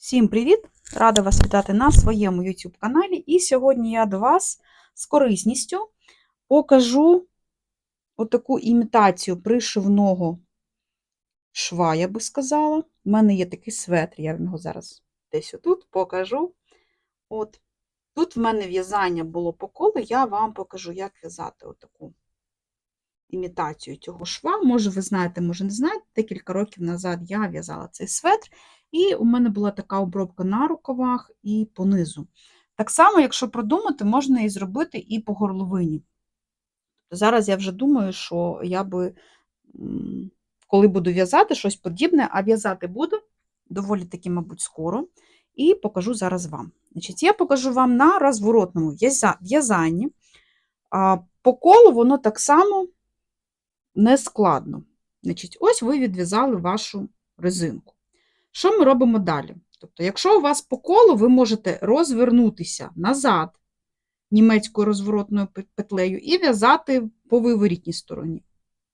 Всім привіт! Рада вас вітати на своєму YouTube каналі. І сьогодні я до вас з корисністю покажу отаку імітацію пришивного шва, я би сказала. У мене є такий светр, я вам його зараз десь отут покажу. От. Тут в мене в'язання було по колу, я вам покажу, як в'язати отаку імітацію цього шва. Може, ви знаєте, може не знаєте, декілька років назад я в'язала цей светр. І у мене була така обробка на рукавах і по низу. Так само, якщо продумати, можна її зробити і по горловині. Зараз я вже думаю, що я би, коли буду в'язати щось подібне, а в'язати буду доволі таки, мабуть, скоро, і покажу зараз вам. Значить, Я покажу вам на розворотному в'язанні. По колу воно так само не складно. Значить, Ось ви відв'язали вашу резинку. Що ми робимо далі? Тобто, якщо у вас по колу, ви можете розвернутися назад німецькою розворотною петлею і в'язати по виворітній стороні.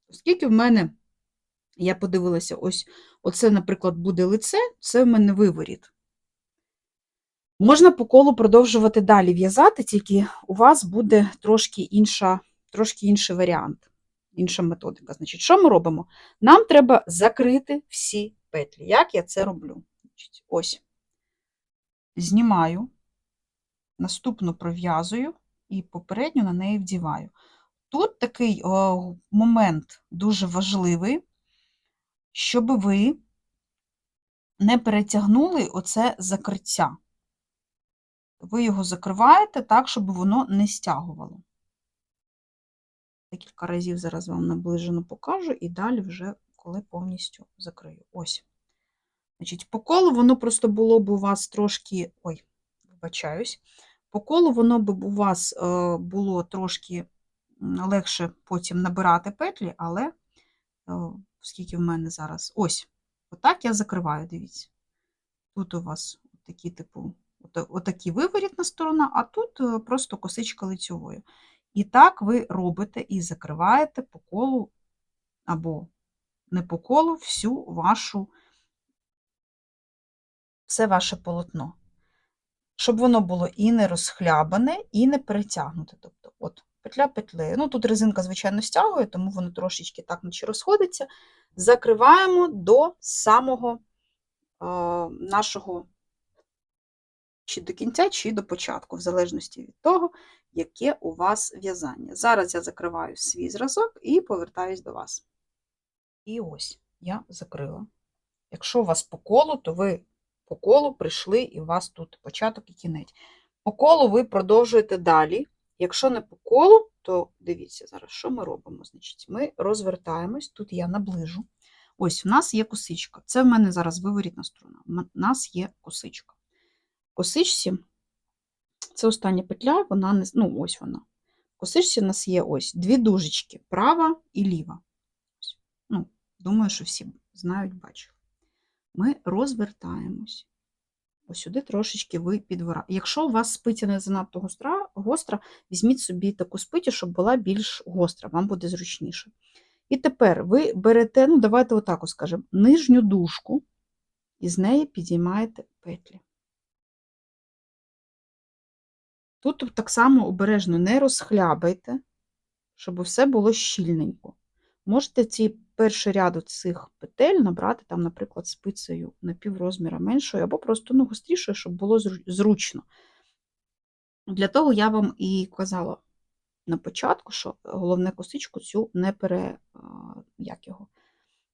Оскільки в мене, я подивилася, ось оце, наприклад, буде лице, це в мене виворіт. Можна по колу продовжувати далі в'язати, тільки у вас буде трошки, інша, трошки інший варіант, інша методика. Значить, що ми робимо? Нам треба закрити всі петлі. Як я це роблю? Ось, знімаю, наступну пров'язую і попередню на неї вдіваю. Тут такий о, момент дуже важливий, щоб ви не перетягнули оце закриття. Ви його закриваєте так, щоб воно не стягувало. Декілька разів зараз вам наближено покажу, і далі вже коли повністю закрию. Ось. Значить, По колу воно просто було б у вас трошки. Ой, вибачаюсь. По колу воно б у вас е, було трошки легше потім набирати петлі, але е, скільки в мене зараз. Ось, отак я закриваю, дивіться. Тут у вас такі, типу, отакі виворітна сторона, а тут е, просто косичка лицьовою. І так ви робите і закриваєте по колу або не по колу всю вашу, все ваше полотно. Щоб воно було і не розхлябане, і не перетягнуте. Тобто, от, петля петлею. Ну, тут резинка, звичайно, стягує, тому воно трошечки так наче розходиться. Закриваємо до самого е, нашого, чи до кінця, чи до початку, в залежності від того, яке у вас в'язання. Зараз я закриваю свій зразок і повертаюсь до вас. І ось я закрила. Якщо у вас по колу, то ви по колу прийшли, і у вас тут початок і кінець. По колу ви продовжуєте далі. Якщо не по колу, то дивіться, зараз, що ми робимо? Значить, Ми розвертаємось, тут я наближу. Ось, у нас є косичка. Це в мене зараз виворітна сторона. У нас є косичка. Косичці, це остання петля, вона не ну, ось вона. В косичці у нас є ось дві дужечки, права і ліва. Думаю, що всі знають, бачили. Ми розвертаємось. Ось сюди трошечки ви підвораєте. Якщо у вас спиця не занадто гостра, гостра, візьміть собі таку спицю, щоб була більш гостра, вам буде зручніше. І тепер ви берете, ну, давайте отак скажемо, нижню дужку, і з неї підіймаєте петлі. Тут так само обережно не розхлябайте, щоб все було щільненько. Можете ці перший ряд цих петель набрати, там, наприклад, спицею на піврозміра меншою, або просто ну, гострішою, щоб було зручно. Для того я вам і казала на початку, що головне косичку цю не пере, як його,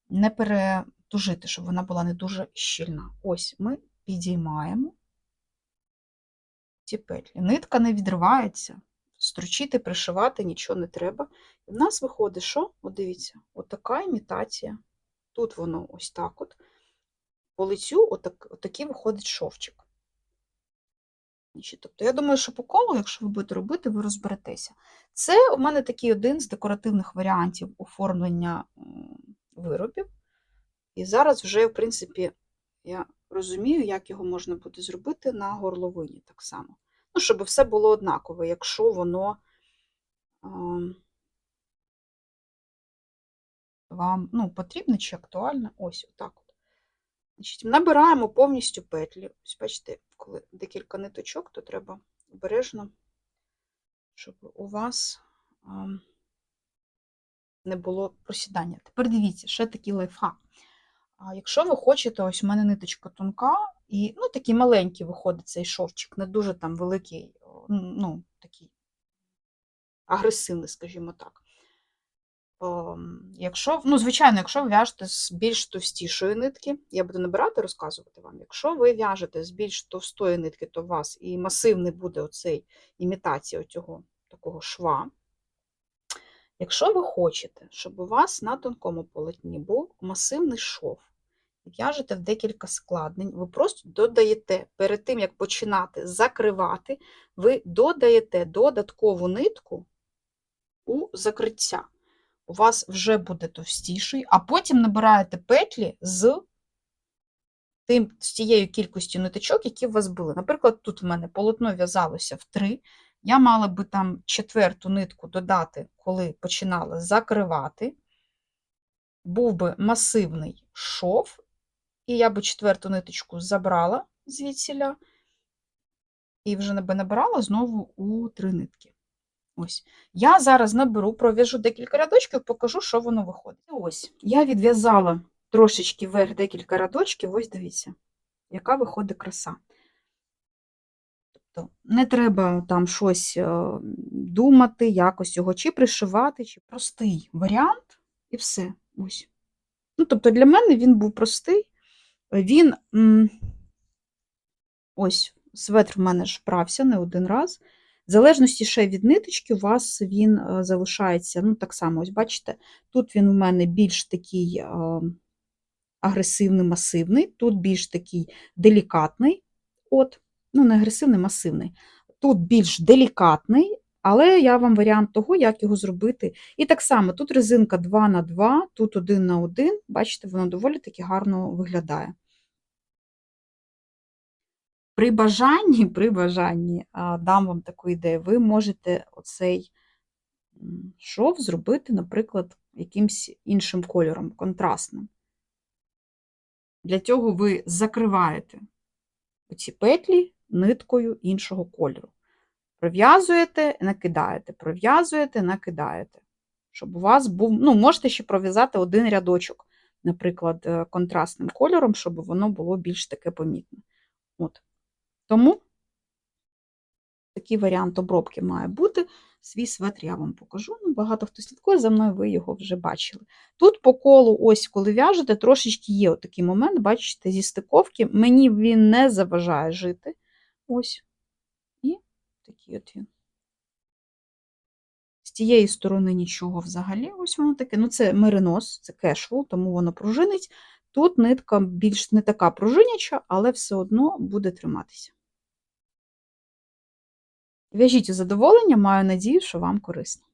не перетужити, щоб вона була не дуже щільна. Ось ми підіймаємо ці петлі. Нитка не відривається. Стручити, пришивати нічого не треба. І в нас виходить, що? От дивіться, от така імітація. Тут воно ось так от. По лицю отак, отакий виходить шовчик. Тобто, я думаю, що по колу, якщо ви будете робити, ви розберетеся. Це у мене такий один з декоративних варіантів оформлення виробів. І зараз вже, в принципі, я розумію, як його можна буде зробити на горловині так само. Ну, щоб все було однаково, якщо воно вам ну, потрібно чи актуально, ось отак от. Значить, набираємо повністю петлі. Ось бачите, коли декілька ниточок, то треба обережно, щоб у вас не було просідання. Тепер дивіться, ще такий лайфхак. А якщо ви хочете, ось у мене ниточка тонка, і ну, такий маленький виходить цей шовчик, не дуже там великий, ну, такий агресивний, скажімо так. Ем, Якщо, ну, звичайно, якщо ви в'яжете з більш товстішої нитки, я буду набирати, розказувати вам. Якщо ви в'яжете з більш товстої нитки, то у вас і масивний буде оцей імітація цього такого шва. Якщо ви хочете, щоб у вас на тонкому полотні був масивний шов, в'яжете в декілька складнень, ви просто додаєте, перед тим, як починати закривати, ви додаєте додаткову нитку у закриття. У вас вже буде товстіший, а потім набираєте петлі з тим, з тією кількістю ниточок, які у вас були. Наприклад, тут в мене полотно в'язалося в 3, я мала би там четверту нитку додати, коли починала закривати. Був би масивний шов, і я би четверту ниточку забрала звідсіля, і вже би набирала знову у три нитки. Ось. Я зараз наберу, пров'яжу декілька рядочків, покажу, що воно виходить. Ось, я відв'язала трошечки вверх декілька рядочків, ось дивіться, яка виходить краса. Тобто не треба там щось е, думати, якось його чи пришивати, чи простий варіант, і все. Ось. Ну, тобто для мене він був простий. Він ось светр в мене ж прався не один раз. В залежності ще від ниточки, у вас він е, залишається, ну, так само, ось бачите, тут він у мене більш такий е, агресивний, масивний, тут більш такий делікатний, от, ну, не агресивний, масивний. Тут більш делікатний, але я вам варіант того, як його зробити. І так само, тут резинка 2 на 2 тут 1 на 1 бачите, воно доволі таки гарно виглядає. При бажанні, при бажанні, дам вам таку ідею, ви можете оцей шов зробити, наприклад, якимсь іншим кольором, контрастним. Для цього ви закриваєте оці петлі ниткою іншого кольору. Пров'язуєте, накидаєте, пров'язуєте, накидаєте. Щоб у вас був, ну, можете ще пров'язати один рядочок, наприклад, е, контрастним кольором, щоб воно було більш таке помітне. От. Тому такий варіант обробки має бути. Свій светр я вам покажу. Ну, Багато хто слідкує за мною, ви його вже бачили. Тут по колу, ось коли в'яжете, трошечки є такий момент, бачите, зі стиковки. Мені він не заважає жити. Ось. І такий от він. З тієї сторони нічого взагалі. Ось воно таке. Ну, це меринос, це кешвул, тому воно пружинить. Тут нитка більш не така пружиняча, але все одно буде триматися. В'яжіть у задоволення, маю надію, що вам корисно.